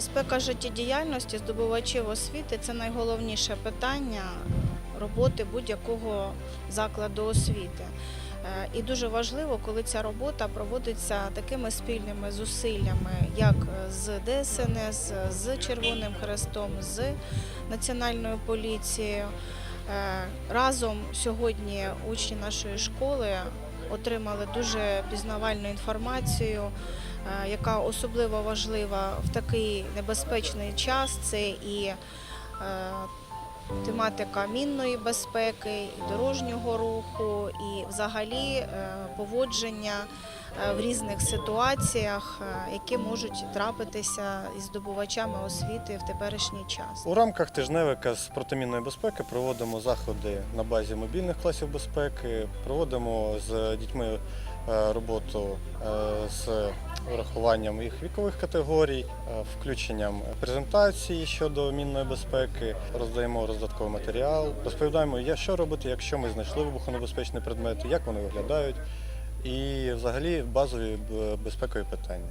Безпека життєдіяльності здобувачів освіти це найголовніше питання роботи будь-якого закладу освіти. Е, І дуже важливо, коли ця робота проводиться такими спільними зусиллями, як з ДСНС, з Червоним Хрестом, з Національною поліцією. Е, Разом сьогодні учні нашої школи отримали дуже пізнавальну інформацію, яка особливо важлива в такий небезпечний час. Це і е, тематика мінної безпеки, і дорожнього руху, і взагалі е, поводження е, в різних ситуаціях, е, які можуть трапитися із здобувачами освіти в теперішній час. У рамках тижневика з протимінної безпеки проводимо заходи на базі мобільних класів безпеки, проводимо з дітьми е, роботу е, з урахуванням їх вікових категорій, е, включенням презентації щодо мінної безпеки, роздаємо роздатковий матеріал, розповідаємо, що робити, якщо ми знайшли вибухонебезпечні предмети, як вони виглядають, і взагалі базові е, безпекові питання.